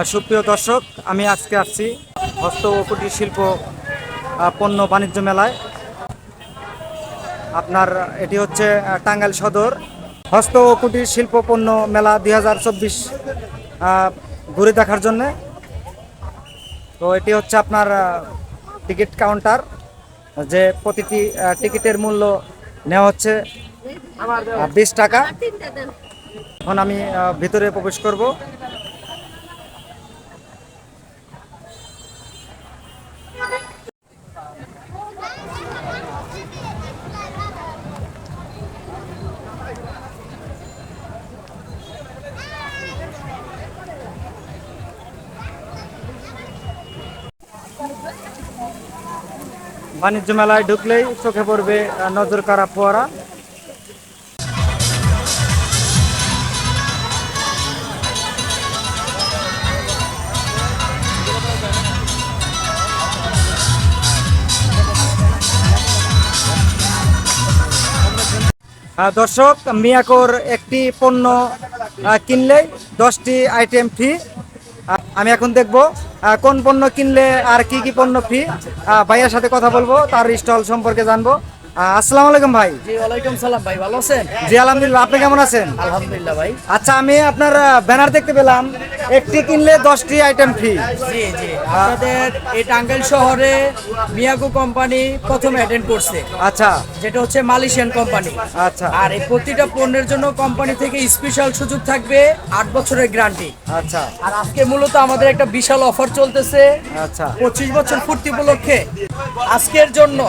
সুপ্রিয় দর্শক, আমি আজকে আসছি হস্ত ও কুটির শিল্প পণ্য বাণিজ্য মেলায়। আপনার এটি হচ্ছে টাঙ্গাইল সদর। হস্ত ও কুটির শিল্প পণ্য মেলা দুই হাজার চব্বিশ ঘুরে দেখার জন্যে। তো এটি হচ্ছে আপনার টিকিট কাউন্টার, যে প্রতিটি টিকিটের মূল্য নেওয়া হচ্ছে বিশ টাকা। এখন আমি ভিতরে প্রবেশ করব। বাণিজ্য মেলায় ঢুকলেই চোখে পড়বে নজর কারা ফোয়ারা। দর্শক, মিয়াকোর একটি পণ্য কিনলেই দশটি আইটেম ফ্রি আমি এখন দেখব আহ, কোন পণ্য কিনলে আর কি কি পণ্য ফ্রি ভাইয়ার সাথে কথা বলব তার স্টল সম্পর্কে জানব। আহ, আসসালামু আলাইকুম ভাই। জি ওয়ালাইকুম সালাম ভাই ভালো আছেন? জি আলহামদুলিল্লাহ আপনি কেমন আছেন? আলহামদুলিল্লাহ ভাই। আচ্ছা আমি আপনার ব্যানার দেখতে পেলাম। একটি কিনলে দশটি আইটেম ফ্রি জি জি। আপনাদের এই টাঙ্গাইল শহরে মিয়াগো কোম্পানি প্রথম অ্যাটেন্ড করছে। আচ্ছা। যেটা হচ্ছে মালয়েশিয়ান কোম্পানি। আচ্ছা। আর এই প্রতিটা পণ্যের জন্য কোম্পানি থেকে স্পেশাল সুযোগ থাকবে আট বছরের গ্যারান্টি আচ্ছা। আর আজকে মূলত আমাদের একটা বিশাল অফার চলতেছে। আচ্ছা। পঁচিশ বছর পূর্তি উপলক্ষে আজকের জন্য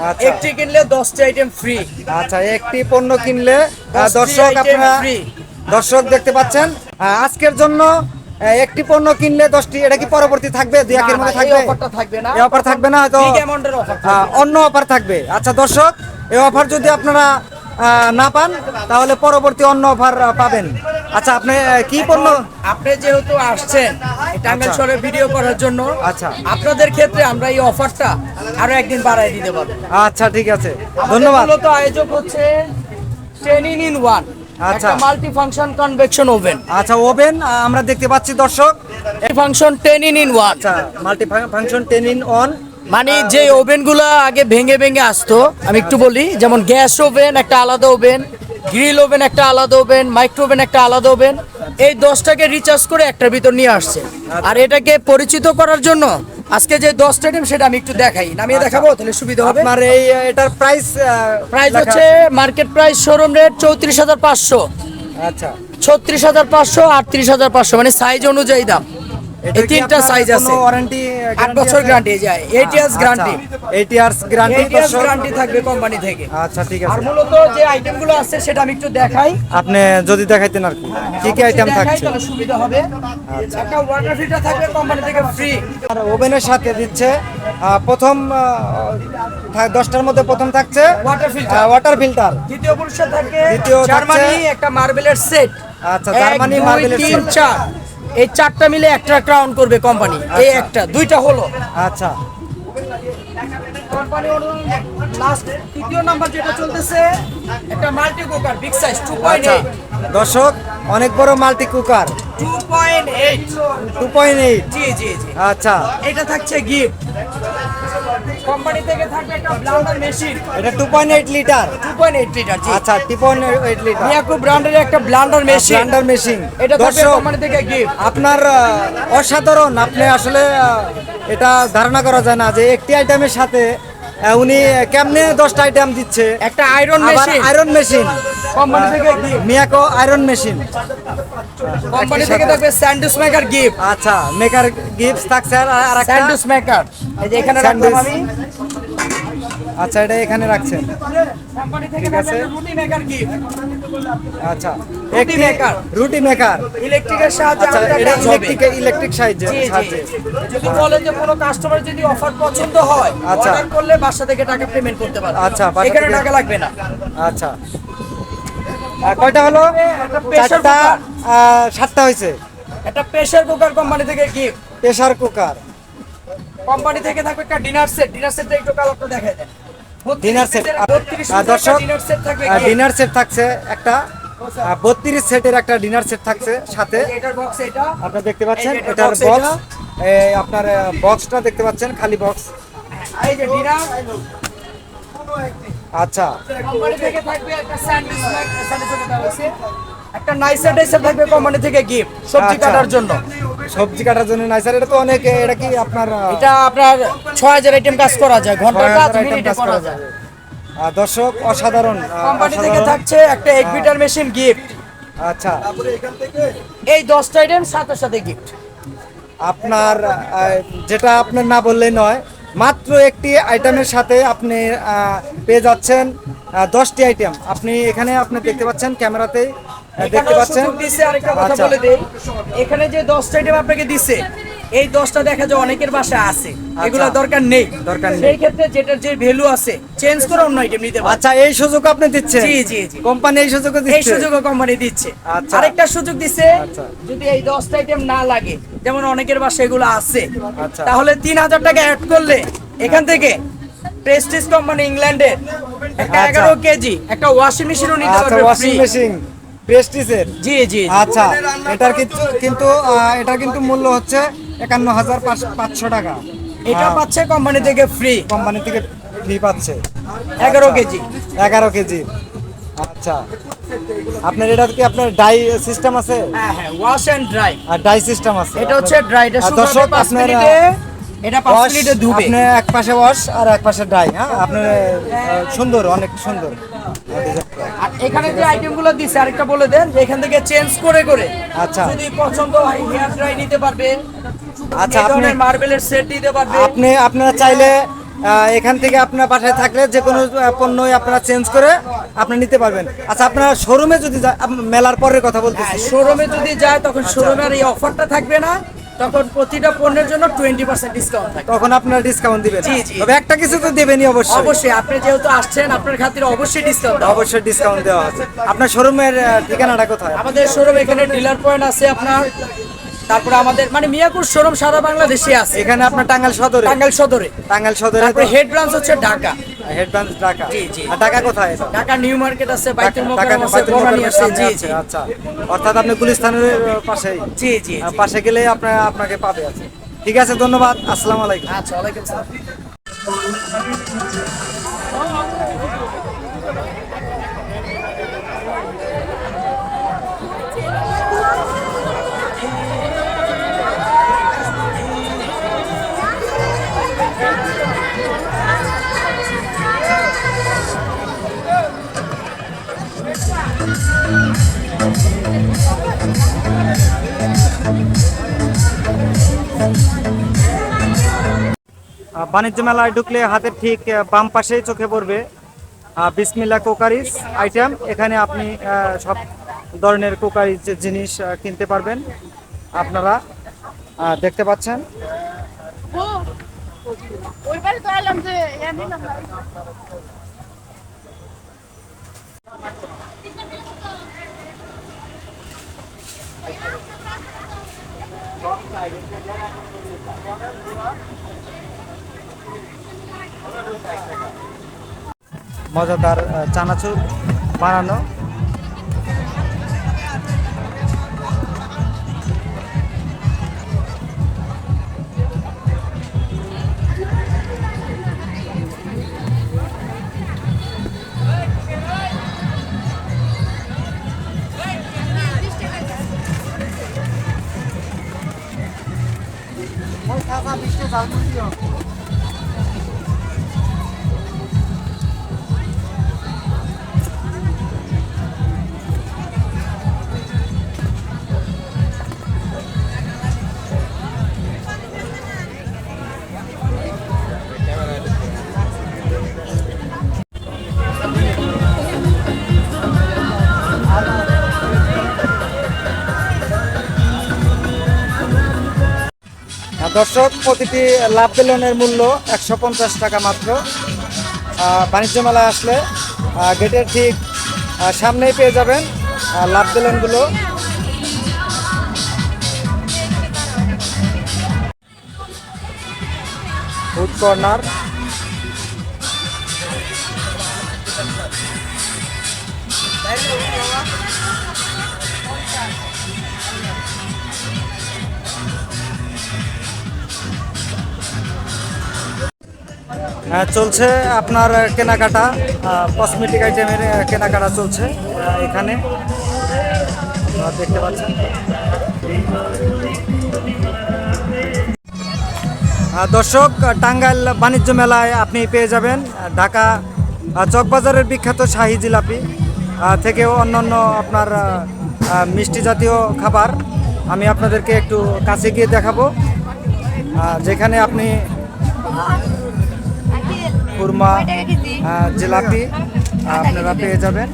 আচ্ছা। একটি কিনলে দশটি আইটেম ফ্রি আচ্ছা একটি পণ্য কিনলে দর্শক আপনারা দর্শক দেখতে পাচ্ছেন আজকের জন্য একটি পণ্য কিনলে দশটি এটা কি পরবর্তী থাকবে? দুই একের মধ্যে থাকবে? অফারটা থাকবে না। এই অফার থাকবে না হয়তো অন্য অফার থাকবে। আচ্ছা দর্শক এই অফার যদি আপনারা না পান তাহলে পরবর্তী অন্য অফার পাবেন। আচ্ছা আপনি কি পণ্য? আপনি যেহেতু আসছেন টাঙ্গাইল আচ্ছা। শহরে ভিডিও করার জন্য আচ্ছা। আপনাদের ক্ষেত্রে আমরা এই অফারটা আরও একদিন বাড়াই দিতে পারব। আচ্ছা ঠিক আছে। ধন্যবাদ। মূলত আয়োজক হচ্ছে টেন ইন ইন ওয়ান আচ্ছা। মাল্টি ফাংশন কনভেকশন ওভেন আচ্ছা ওভেন আমরা দেখতে পাচ্ছি দর্শক। এই function ten in in one আচ্ছা multi function ten in one মানে যে ওভেনগুলো আগে ভেঙে ভেঙে আসতো আমি একটু বলি যেমন গ্যাস ওভেন একটা আলাদা ওভেন গ্রিল ওভেন একটা আলাদা ওভেন মাইক্রো ওভেন একটা আলাদা ওভেন এই দশটাকে রিচার্জ করে একটার ভিতর নিয়ে আসছে। আর এটাকে পরিচিত করার জন্য আজকে যে দশ স্টেডিয়াম সেটা আমি একটু দেখাই। নামিয়ে দেখাবো তাহলে সুবিধা হবে। আপনার এই এটার প্রাইস প্রাইস হচ্ছে মার্কেট প্রাইস শোরুম রেট চৌত্রিশ হাজার পাঁচশো। আচ্ছা। ছত্রিশ হাজার পাঁচশো আটত্রিশ হাজার পাঁচশো মানে সাইজ অনুযায়ী দাম। এই তিনটা সাইজ আছে। ওয়ারেন্টি আট বছর গ্যারান্টি যায় eight years guarantee eight years guarantee eight years guarantee থাকবে কোম্পানি থেকে। আচ্ছা ঠিক আর মূলত যে আইটেমগুলো আছে সেটা আমি একটু দেখাই। আপনি যদি দেখাইতেন আর কি। কি কি আইটেম থাকছে? তাহলে সুবিধা হবে। একটা ওয়াটার ফিল্টার থাকবে কোম্পানি থেকে ফ্রি আর ওভেনের সাথে দিচ্ছে প্রথম দশটার মধ্যে প্রথম থাকছে ওয়াটার ফিল্টার ওয়াটার ফিল্টার দ্বিতীয় পুরস্কার থাকে দ্বিতীয় জার্মানি একটা মার্বেলের সেট আচ্ছা, জার্মানি মার্বেলের set। চার। এই চারটা মিলে একটা ক্রাউন করবে কোম্পানি এই আচ্ছা। একটা দুইটা হলো। আচ্ছা। কোম্পানি লাস্ট তৃতীয় নাম্বার যেটা চলতেছে একটা মাল্টি কুকার বিগ সাইজ আচ্ছা। দর্শক অনেক বড় মাল্টি কুকার জি জি আচ্ছা। এটা থাকছে গিফট কোম্পানি থেকে থাকবে একটা ব্লান্ডার মেশিন। এটা two point eight litre two point eight litre জি। আচ্ছা two point eight litre Miyako ব্র্যান্ডের একটা ব্লান্ডার মেশিন। Blunder machine. এটা থাকবে কোম্পানি থেকে গিফট আপনার অসাধারণ। আপনি আসলে এটা ধারণা করা যায় না যে একটি আইটেমের সাথে উনি কেমনে দশটা আইটেম দিচ্ছে। একটা iron machine iron machine company থেকে gift Miyako iron machine company থেকে থাকবে স্যান্ডউইচ মেকার গিফট আচ্ছা মেকার গিফটস থাকছে আর আর একটা স্যান্ডউইচ মেকার এই যে এখানে রাখলাম আমি। আচ্ছা এটা এখানে রাখছেন। কোম্পানি থেকে ঠিক থাকবে আছে। রুটি মেকার গিফট আচ্ছা রুটি maker। রুটি মেকার ইলেকট্রিকের সাহায্যে আচ্ছা এটা ইলেকট্রিক ইলেকট্রিক সাহায্যে জি, জি। সাহায্যে। যদি বলে যে কোনো কাস্টমার যদি অফার পছন্দ হয় আচ্ছা। অর্ডার করলে বাসা থেকে টাকা পেমেন্ট করতে পারবে। আচ্ছা, এখানে টাকা লাগবে না। আচ্ছা। কয়টা হলো? চারটা সাতটা হয়েছে। একটা প্রেসার কুকার কোম্পানি থেকে গিফট প্রেসার কুকার কোম্পানি থেকে থাকবে একটা ডিনার সেট ডিনার সেট একটু কালারটা দেখায় দেন। ডিনার সেট দর্শক ডিনার সেট থাকছে একটা বত্রিশ সেটের একটা ডিনার সেট থাকছে সাথে। আপনারা দেখতে পাচ্ছেন এটার বক্স আপনার বক্সটা দেখতে পাচ্ছেন খালি বক্স আচ্ছা। একটা নাইসার টাইসার থাকবে কোম্পানি থেকে গিফট সবজি আচ্ছা। কাটার জন্য। সবজি কাটার জন্য নাই। স্যার এটা তো অনেক এটা কি আপনার এটা আপনার ছয় হাজার আইটেম কাজ করা যায় ঘণ্টার কাজ মিনিটে করা যায়। দর্শক অসাধারণ কোম্পানি থেকে থাকছে একটা এক বিটার মেশিন গিফট আচ্ছা। এই দশটা আইটেম সাথে সাথে গিফট আপনার যেটা আপনার না বললেই নয় মাত্র একটি আইটেমের সাথে আপনি পেয়ে যাচ্ছেন দশটি আইটেম আপনি এখানে আপনি দেখতে পাচ্ছেন ক্যামেরাতেই দেখতে পাচ্ছেন দিছে আরেকটা কথা আচ্ছা। বলে দেই এখানে যে দশটা আইটেম আপনাকে দিছে এই দশটা দেখা যায় অনেকের বাসায় আছে এগুলো দরকার নেই দরকার নেই। সেই ক্ষেত্রে যেটার যে ভ্যালু আছে চেঞ্জ করে অন্য আইটেম নিতে পারবে আচ্ছা এই সুযোগ আপনি দিচ্ছেন জি, জি, জি। কোম্পানি এই সুযোগ এই দিচ্ছে কোম্পানি দিচ্ছে আচ্ছা। আরেকটা সুযোগ দিচ্ছে আচ্ছা। যদি এই দশটা আইটেম না লাগে যেমন অনেকের বাসায় এগুলো আছে আচ্ছা। তাহলে তিন হাজার টাকা অ্যাড করলে এখান থেকে প্রেস্টিজ কোম্পানি ইংল্যান্ডের একটা আচ্ছা। এগারো কেজি একটা ওয়াশিং মেশিনও নিতে আচ্ছা পারবে ওয়াশিং মেশিন প্রেস্টিজের? জি জি। আচ্ছা এটার কিন্তু কিন্তু এটার কিন্তু মূল্য হচ্ছে একান্ন হাজার পাঁচশো টাকা। এটা পাচ্ছে কোম্পানি থেকে ফ্রি কোম্পানি থেকে ফ্রি পাচ্ছে। এগারো কেজি। এগারো কেজি। আচ্ছা আপনার এটা কি আপনার ডাই সিস্টেম আছে? হ্যাঁ হ্যাঁ ওয়াশ এন্ড ড্রাই আর ডাই সিস্টেম আছে। এটা হচ্ছে ড্রাই এটা শুকাবে দর্শক পাঁচ আপনার মিনিটে এটা পাঁচ wash, মিনিটে ধুবে। আপনি এক পাশে ওয়াশ আর এক পাশে ডাই হ্যাঁ? আপনার সুন্দর অনেক সুন্দর। আর এখানে যে আইটেমগুলো দিচ্ছে আরেকটা বলে দেন যে এখান থেকে চেঞ্জ করে করে আচ্ছা। যদি পছন্দ হয় হেয়ার ড্রাই নিতে পারবে আচ্ছা, আচ্ছা আপনি- মার্বেলের সেট দিতে পারবে আপনি আপনারা চাইলে এখান থেকে আপনার বাসায় থাকলে যে কোনো পণ্যই আপনারা চেঞ্জ করে আপনি নিতে পারবেন। আচ্ছা আপনার শোরুমে যদি মেলার পরের কথা বলতেছি। শোরুমে যদি যায় তখন আচ্ছা। শোরুমের এই অফারটা থাকবে না। তখন প্রতিটা পণ্যের জন্য টোয়েন্টি পার্সেন্ট ডিসকাউন্ট থাকে। তখন আপনারা ডিসকাউন্ট দিবেন। জি, জি। তবে একটা কিছু তো দেবেনই অবশ্যই। অবশ্যই আপনি যেহেতু আসছেন আপনার খাতিরে অবশ্যই ডিসকাউন্ট অবশ্যই ডিসকাউন্ট দেওয়া আছে আপনার শোরুমের ঠিকানাটা কোথায়? আমাদের শোরুম এখানে ডিলার পয়েন্ট আছে আপনার তারপরে আমাদের মানে মিয়াকুর শোরুম সারা বাংলাদেশে আছে। এখানে আপনার টাঙ্গাইল সদরে? টাঙ্গাইল সদরে। টাঙ্গাইল সদরে তারপরে হেড ব্রাঞ্চ হচ্ছে ঢাকা। Head branch Dhaka. জি, জি। আর ঢাকা কোথায়? ঢাকা নিউ মার্কেট আছে বাইতুল মোকাররম আছে বনানী আছে জি জি। আচ্ছা। অর্থাৎ আপনি গুলিস্তানের পাশেই। জি জি জি। পাশে গেলে আপনার আপনাকে পাবে। আছে ঠিক আছে ধন্যবাদ। আসসালামু আলাইকুম। আচ্ছা ওয়ালাইকুম আসসালাম বাণিজ্য মেলায় ঢুকলে হাতের ঠিক বাম পাশেই চোখে পড়বে বিসমিল্লা কোকারিস আইটেম। এখানে আপনি সব ধরনের কোকারিস জিনিস কিনতে পারবেন আপনারা দেখতে পাচ্ছেন। ওইবারে তো এলাম যে ইয়া নিলাম না। দর্শক, প্রতিটি লাভ বেলুনের মূল্য একশো পঞ্চাশ টাকা মাত্র। বাণিজ্য মেলায় আসলে গেটের ঠিক সামনেই পেয়ে যাবেন লাভ বেলুনগুলো। ফুড কর্নার চলছে আপনার কেনাকাটা কসমেটিক আইটেমের কেনাকাটা চলছে এখানে। দেখতে পাচ্ছেন। দর্শক, টাঙ্গাইল বাণিজ্য মেলায় আপনি পেয়ে যাবেন ঢাকা চকবাজারের বিখ্যাত শাহি জিলাপি থেকেও অন্যান্য আপনার মিষ্টি জাতীয় খাবার। আমি আপনাদেরকে একটু কাছে গিয়ে দেখাবো। যেখানে আপনি খুরমা জিলাপি আপনারা পেয়ে যাবেন।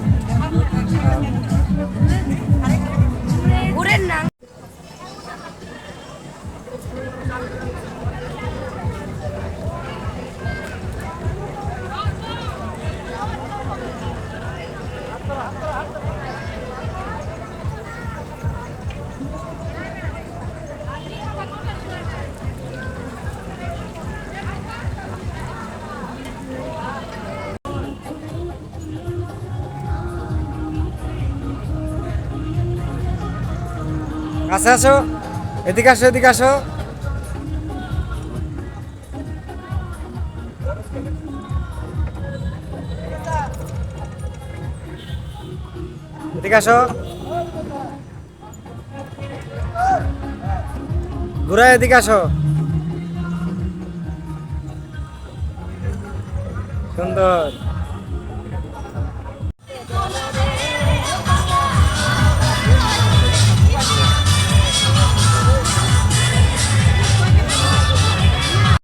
কাছে আসো এদিকে আসো এদিকে আসো। এদিকে আসো। ঘুরে এদিকে আসো। সুন্দর।